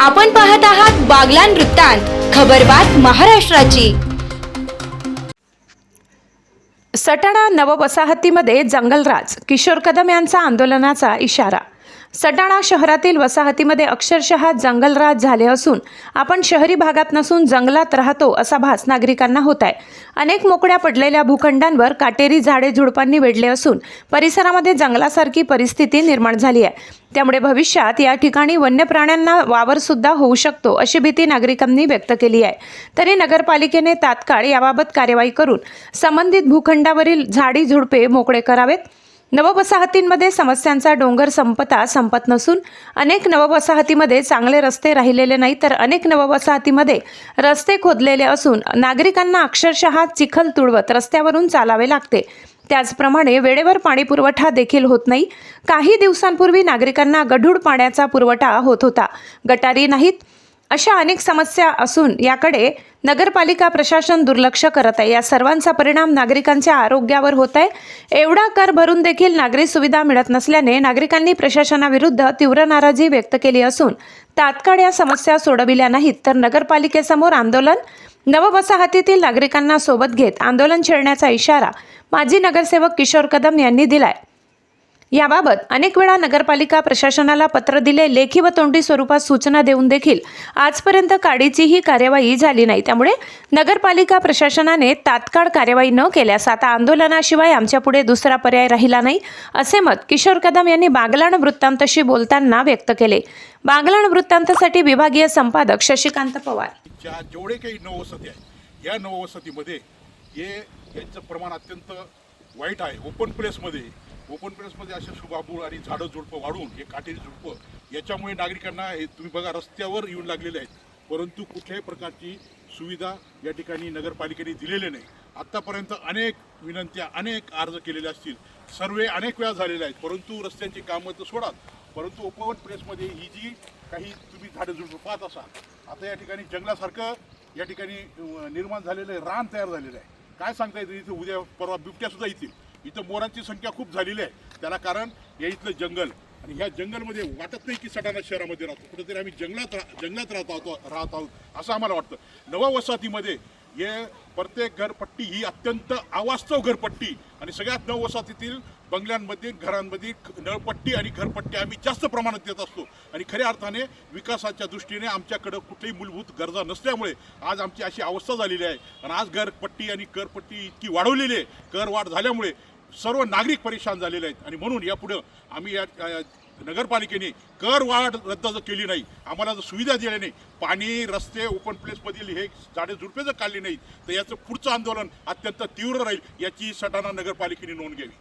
आपण पाहत आहात बागलान वृत्तांत खबरबात महाराष्ट्राची. सटाणा नववसाहतीमध्ये जंगलराज किशोर कदम यांचा आंदोलनाचा इशारा. सटाणा शहरातील वसाहतीमध्ये अक्षरशः जंगलराज झाले असून आपण शहरी भागात नसून जंगलात राहतो असा भास नागरिकांना होत आहे. अनेक मोकळ्या पडलेल्या भूखंडांवर काटेरी झाडे झुडपांनी वेढले असून परिसरामध्ये जंगलासारखी परिस्थिती निर्माण झाली आहे. त्यामुळे भविष्यात या ठिकाणी वन्य प्राण्यांना वावरसुद्धा होऊ शकतो अशी भीती नागरिकांनी व्यक्त केली आहे. तरी नगरपालिकेने तात्काळ याबाबत कार्यवाही करून संबंधित भूखंडावरील झाडी झुडपे मोकळे करावेत. नववसाहतींमध्ये समस्यांचा डोंगर संपता संपत नसून अनेक नववसाहतीमध्ये चांगले रस्ते राहिलेले नाही तर अनेक नववसाहतीमध्ये रस्ते खोदलेले असून नागरिकांना अक्षरशः चिखल तुडवत रस्त्यावरून चालावे लागते. त्याचप्रमाणे वेळेवर पाणीपुरवठा देखील होत नाही. काही दिवसांपूर्वी नागरिकांना गढूळ पाण्याचा पुरवठा होत होता. गटारी नाहीत. अशा अनेक समस्या असून याकडे नगरपालिका प्रशासन दुर्लक्ष करत आहे. या सर्वांचा परिणाम नागरिकांच्या आरोग्यावर होत आहे. एवढा कर भरून देखील नागरी सुविधा मिळत नसल्याने नागरिकांनी प्रशासनाविरुद्ध तीव्र नाराजी व्यक्त केली असून तात्काळ या समस्या सोडविल्या नाहीत. तर नगरपालिकेसमोर आंदोलन नववसाहतीतील नागरिकांना सोबत घेत आंदोलन छेडण्याचा इशारा माजी नगरसेवक किशोर कदम यांनी दिलाय. याबाबत अनेक वेळा नगरपालिका प्रशासनाला पत्र दिले लेखी व तोंडी स्वरूपात सूचना देऊन देखील आजपर्यंत काडीचीही कार्यवाही झाली नाही. त्यामुळे नगरपालिका प्रशासनाने तात्काळ कार्यवाही न केल्यास आता आंदोलनाशिवाय आमच्यापुढे दुसरा पर्याय राहिला नाही असे मत किशोर कदम यांनी बागलाण वृत्तांतशी बोलताना व्यक्त केले. बागलाण वृत्तांतसाठी विभागीय संपादक शशिकांत पवार. जेवढे काही नववसती आहे या नववसतीमध्ये हे यांचं प्रमाण अत्यंत वाईट आहे. ओपन प्लेसमध्ये ओपन प्लेसमध्ये असे शुभाबूळ आणि झाडं झुडपं वाढून हे काटेरी झुडपं याच्यामुळे नागरिकांना हे तुम्ही बघा रस्त्यावर येऊन लागलेले आहेत. परंतु कुठल्याही प्रकारची सुविधा या ठिकाणी नगरपालिकेने दिलेली नाही. आत्तापर्यंत अनेक विनंत्या अनेक अर्ज केलेले असतील. सर्वे अनेक वेळा झालेले आहेत. परंतु रस्त्यांची कामं तर सोडाल परंतु ओपन प्लेसमध्ये ही जी काही तुम्ही झाडं झुडपं पाहत असाल आता या ठिकाणी जंगलासारखं या ठिकाणी निर्माण झालेलं आहे रान तयार झालेलं आहे. काय सांगता येतं इथे उद्या परवा बिबट्या सुद्धा येतील. इथं मोरांची संख्या खूप झालेली आहे. त्याला कारण या इथलं जंगल. आणि ह्या जंगलमध्ये वाटत नाही की सटाणा शहरामध्ये राहतो. कुठेतरी आम्ही जंगलात रा जंगलात राहत आहोत राहत आहोत असं आम्हाला वाटतं. नवा हे प्रत्येक घरपट्टी ही अत्यंत अवास्तव घरपट्टी. आणि सगळ्यात नववसाहतीतील बंगल्यांमध्ये घरांमध्ये नळपट्टी आणि घरपट्टी आम्ही जास्त प्रमाणात देत असतो. आणि खऱ्या अर्थाने विकासाच्या दृष्टीने आमच्याकडं कुठलीही मूलभूत गरजा नसल्यामुळे आज आमची अशी अवस्था झालेली आहे. आणि आज घरपट्टी आणि करपट्टी इतकी वाढवलेली आहे. कर वाढ झाल्यामुळे सर्व नागरिक परेशान झालेले आहेत. आणि म्हणून यापुढं आम्ही या नगरपालिकेने कर वाढ रद्द जर केली नाही आम्हाला जर सुविधा दिल्या नाही पाणी रस्ते ओपन प्लेसमधील हे झाडे झुडपे जर काढली नाहीत तर याचं पुढचं आंदोलन अत्यंत तीव्र राहील याची सटाणा नगरपालिकेने नोंद घ्यावी.